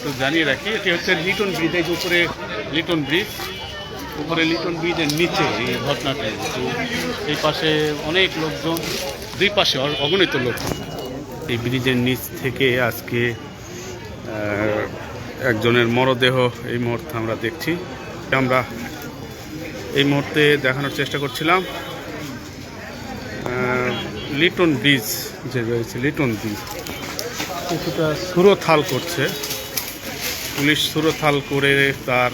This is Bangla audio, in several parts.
একটু জানিয়ে রাখি, এটি হচ্ছে লিটন ব্রিজ এই উপরে লিটন ব্রিজ উপরে লিটন ব্রিজের নিচে এই ঘটনাটা। তো এই পাশে অনেক লোকজন, দুই পাশে অগণিত লোকজন এই ব্রিজের নিচ থেকে আজকে একজনের মরদেহ এই মুহূর্তে আমরা দেখছি। আমরা এই মুহূর্তে দেখানোর চেষ্টা করছিলাম লিটন ব্রিজ যে রয়েছে লিটন ব্রিজ কিছুটা সুরথাল করছে। পুলিশ সুরথাল করে তার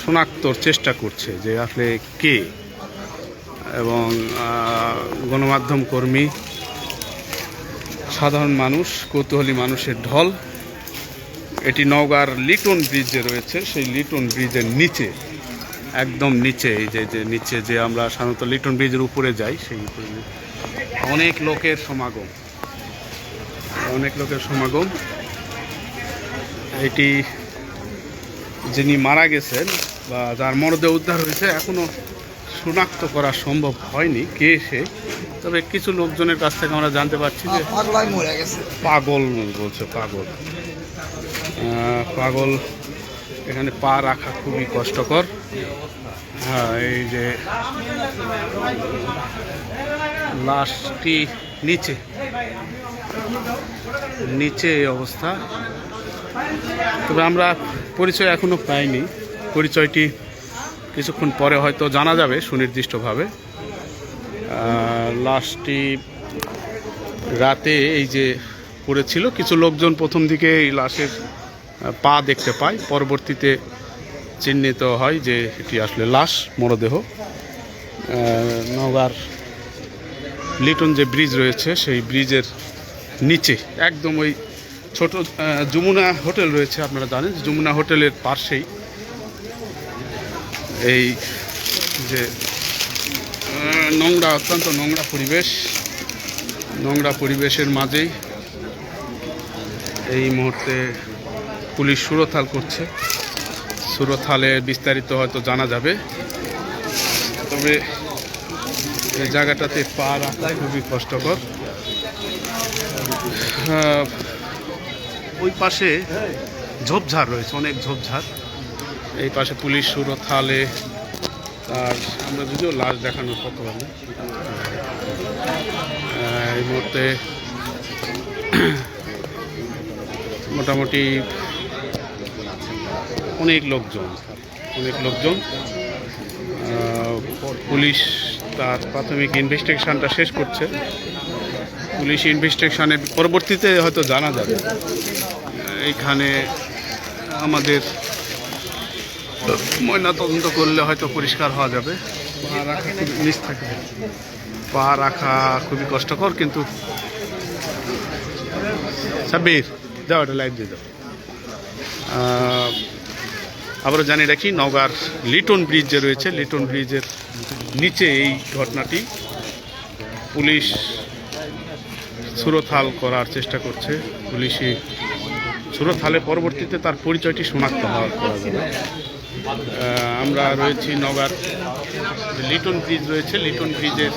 শনাক্তর চেষ্টা করছে যে আসলে কে? এবং গণমাধ্যম কর্মী, সাধারণ মানুষ, কৌতূহলী মানুষের ঢল, এটি নওগাঁর লিটন ব্রিজ যে রয়েছে, সেই লিটন ব্রিজের নিচে, একদম নিচে, এই যে যে নিচে যে আমরা সাধারণত লিটন ব্রিজের উপরে যাই, সেই অনেক লোকের সমাগম, অনেক লোকের সমাগম, এটি যিনি মারা গেছেন বা যার মরদেহ উদ্ধার হয়েছে এখনও শনাক্ত করা সম্ভব হয়নি কে সে। তবে কিছু লোকজনের কাছ থেকে আমরা জানতে পারছি যে পাগল বলছে পাগল। পাগল এখানে পা রাখা খুবই কষ্টকর। হ্যাঁ এই যে লাশটি নিচে নিচে এই অবস্থা। তবে আমরা পরিচয় এখনও পাইনি। পরিচয়টি কিছুক্ষণ পরে হয়তো জানা যাবে সুনির্দিষ্টভাবে। লাশটি রাতে এই যে পড়েছিল কিছু লোকজন প্রথম দিকে এই লাশের পা দেখতে পায়। পরবর্তীতে চিহ্নিত হয় যে এটি আসলে লাশ মরদেহ। আহ, নওগাঁর লিটন যে ব্রিজ রয়েছে সেই ব্রিজের নিচে একদম ওই ছোট যমুনা হোটেল রয়েছে, আপনারা জানেন, যমুনা হোটেলের পাশেই। এই যে নোংরা, অত্যন্ত নোংরা পরিবেশ, নোংরা পরিবেশের মাঝেই এই মুহূর্তে পুলিশ সুরথাল করছে। সুরথালে বিস্তারিত হয়তো জানা যাবে। তবে এই জায়গাটাতে পা রাখা খুবই কষ্টকর। ওই পাশে ঝোপঝাড় রয়েছে, অনেক ঝোপঝাড়। এই পাশে পুলিশ সুরথালে আর আমরা যদিও লাশ দেখানোর কথা বলি এই মুহূর্তে মোটামুটি অনেক লোকজন অনেক লোকজন। পুলিশ তার প্রাথমিক ইনভেস্টিগেশনটা শেষ করছে। পুলিশ ইনভেস্টিগেশনে পরবর্তীতে হয়তো জানা যাবে। এইখানে আমাদের ময়না তদন্ত করলে হয়তো পরিষ্কার হওয়া যাবে। পা রাখা খুবই থাকে। পা রাখা খুবই কষ্টকর, কিন্তু সাব্বির, যাও এটা লাইট দিয়ে দাও আবারও জানি রাখি, নওগাঁর লিটন ব্রিজ যে রয়েছে। লিটন ব্রিজের নিচে এই ঘটনাটি পুলিশ সুরথাল করার চেষ্টা করছে। পুলিশই সুরথালে পরবর্তীতে তার পরিচয়টি শনাক্ত করা যাবে। আমরা রয়েছি নগার লিটন ব্রিজ রয়েছে। লিটন ব্রিজের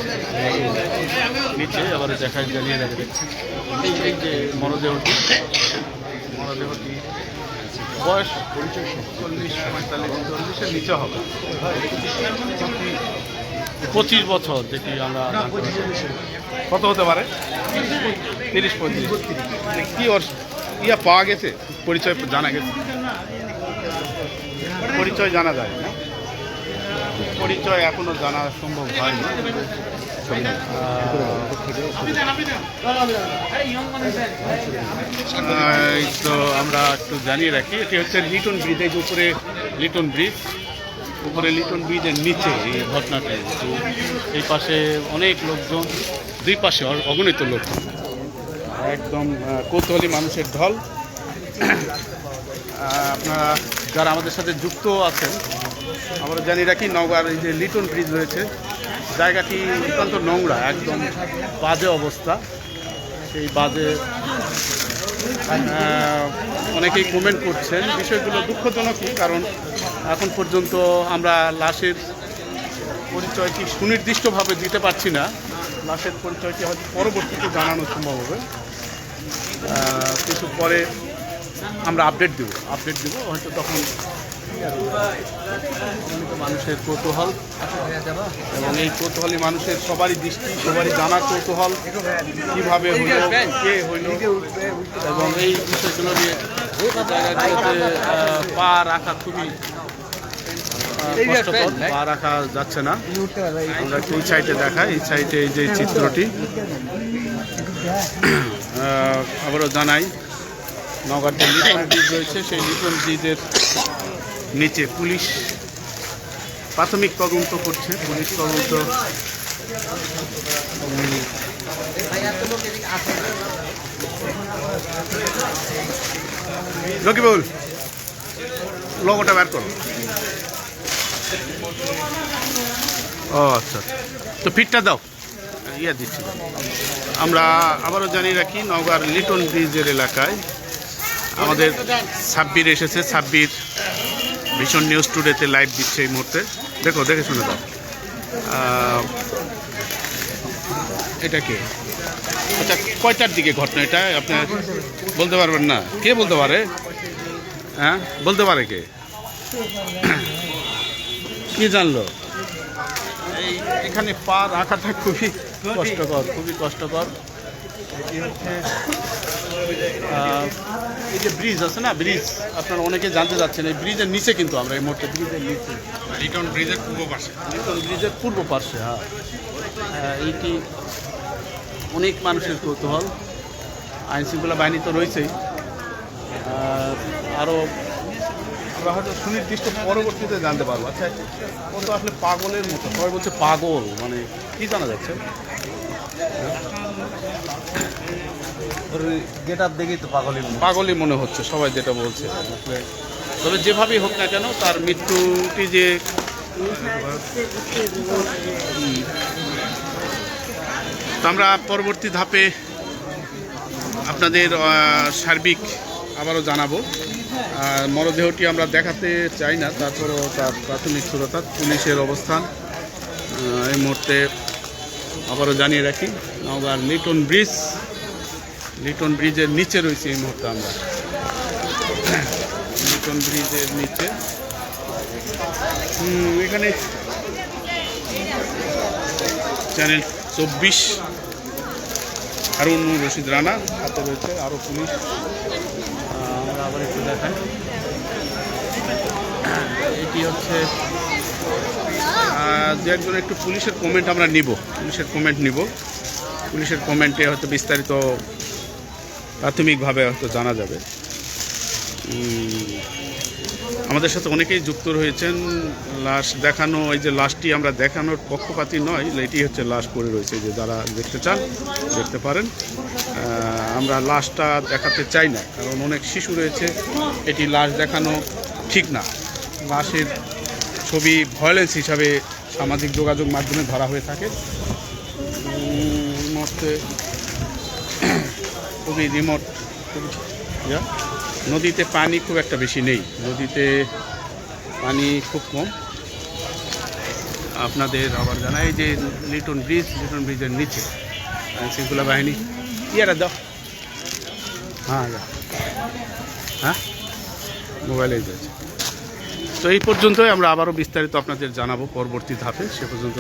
নিচে আবার দেখা জানিয়ে এই যে মরদেহটি মরদেহটি বয়স চল্লিশ পঁয়তাল্লিশ চল্লিশের নিচে হবে। পঁচিশ বছর যেটি আমরা কত হতে পারে? তিরিশ পঁয়ত্রিশ। কি ওর ইয়া পাওয়া গেছে, পরিচয় জানা গেছে। পরিচয় জানা যায় না। পরিচয় এখনও জানা সম্ভব হয়নি। তো আমরা একটু জানিয়ে রাখি, এটি হচ্ছে লিটন ব্রিজ এই উপরে, লিটন ব্রিজ, উপরে লিটন ব্রিজের নিচে এই ঘটনাটা। এই পাশে অনেক লোকজন, দুই পাশে অগণিত লোক একদম কৌতূহলী মানুষের ঢল। আপনারা যারা আমাদের সাথে যুক্ত আছেন, আমরা জানি রাখি নওগাঁর এই যে লিটন ব্রিজ রয়েছে, জায়গাটি অত্যন্ত নোংরা, একদম বাজে অবস্থা। সেই বাজে অনেকেই কমেন্ট করছেন। বিষয়গুলো দুঃখজনকই কারণ এখন পর্যন্ত আমরা লাশের পরিচয়টি সুনির্দিষ্টভাবে দিতে পারছি না। লাশের পরিচয়টি হয়তো পরবর্তীতে জানানো সম্ভব হবে। কিছু পরে আমরা আপডেট দেব আপডেট দেব হয়তো তখন মানুষের কৌতূহল এবং এই কৌতূহলী মানুষের সবারই দৃষ্টি সবারই জানার কৌতূহল কীভাবে হইল কে হইল এবং এই বিষয়গুলো নিয়ে জায়গাগুলোতে পা রাখা খুবই পা রাখা যাচ্ছে না। আমরা একটু এই সাইডে দেখাই এই সাইডে এই যে চিত্রটি। আবারও জানাই নগর যে লিটন ব্রিজ রয়েছে, সেই লিটন ব্রিজের নিচে পুলিশ প্রাথমিক তদন্ত করছে, পুলিশ তদন্ত রকিবুল লোগোটা বের করো। ও আচ্ছা। তো ফিটটা দাও। ইয়ে দিচ্ছি আমরা আবারও জানিয়ে রাখি, নওগাঁর লিটন ব্রিজের এলাকায় আমাদের সাব্বির এসেছে। সাব্বির ভীষণ নিউজ টুডেতে লাইভ দিচ্ছে এই মুহূর্তে। দেখো, দেখে শুনে দাও। এটা কে? আচ্ছা কয়টার দিকে ঘটনা এটা? আপনার বলতে পারবেন না। কে বলতে পারে? হ্যাঁ বলতে পারে কে? কি জানলো? এখানে পা রাখাটা খুবই কষ্টকর খুবই কষ্টকর। এটি হচ্ছে এই যে ব্রিজ আছে না ব্রিজ আপনারা অনেকে জানতে যাচ্ছেন এই ব্রিজের নিচে কিন্তু আমরা এই মুহূর্তে ব্রিজের নিচে। লিটন ব্রিজের পূর্ব পাশে। লিটন ব্রিজের পূর্ব পার্শ্বে হ্যাঁ। এইটি অনেক মানুষের কৌতূহল। আইনশৃঙ্খলা বাহিনী তো রয়েছেই। আরও আমরা হয়তো সুনির্দিষ্ট পরবর্তীতে জানতে পারব। আচ্ছা ও তো আসলে পাগলের মতো। সবাই বলছে পাগল মানে কি জানা যাচ্ছে? গেট আপ দেখেই তো পাগলই পাগলই মনে হচ্ছে সবাই যেটা বলছে। আসলে তবে যেভাবেই হোক না কেন তার মৃত্যুটি যে আমরা পরবর্তী ধাপে আপনাদের সার্বিক আবারও জানাব। আর মরদেহটি আমরা দেখাতে চাই না, তারপরও তার প্রাথমিক সুরতা, পুলিশের অবস্থান। এই মুহূর্তে আবারও জানিয়ে রাখি, নওগাঁর লিটন ব্রিজ, লিটন ব্রিজের নিচে রয়েছে এই মুহূর্তে আমরা। লিটন ব্রিজের নিচে। এখানে চ্যানেল চব্বিশ হারুন রশিদ রানা, হাতে রয়েছে আরও পুলিশ। একটু এটি হচ্ছে দু একজন একটু পুলিশের কমেন্ট আমরা নিব। পুলিশের কমেন্ট নিব। পুলিশের কমেন্টে হয়তো বিস্তারিত প্রাথমিকভাবে হয়তো জানা যাবে। আমাদের সাথে অনেকেই যুক্ত রয়েছেন। লাশ দেখানো, এই যে লাশটি আমরা দেখানোর পক্ষপাতি নয়, এটি হচ্ছে লাশ পড়ে রয়েছে যে যারা দেখতে চান, দেখতে পারেন। আমরা লাশটা দেখাতে চাই না, কারণ অনেক শিশু রয়েছে, এটি লাশ দেখানো ঠিক না। লাশের ছবি ভয়েলেন্স হিসাবে সামাজিক যোগাযোগ মাধ্যমে ধরা হয়ে থাকে। খুবই রিমোট নদীতে পানি খুব একটা বেশি নেই। নদীতে পানি খুব কম। আপনাদের আবার জানাই যে লিটন ব্রিজ, লিটন ব্রিজের নিচে শৃঙ্খলা বাহিনী, ইয়ারা দাও। হ্যাঁ হ্যাঁ? মোবাইলেই যাচ্ছে তো এই পর্যন্তই আমরা আবারও বিস্তারিত আপনাদের জানাব পরবর্তী ধাপে। সে পর্যন্ত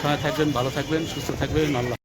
সময় থাকবেন, ভালো থাকবেন, সুস্থ থাকবেন।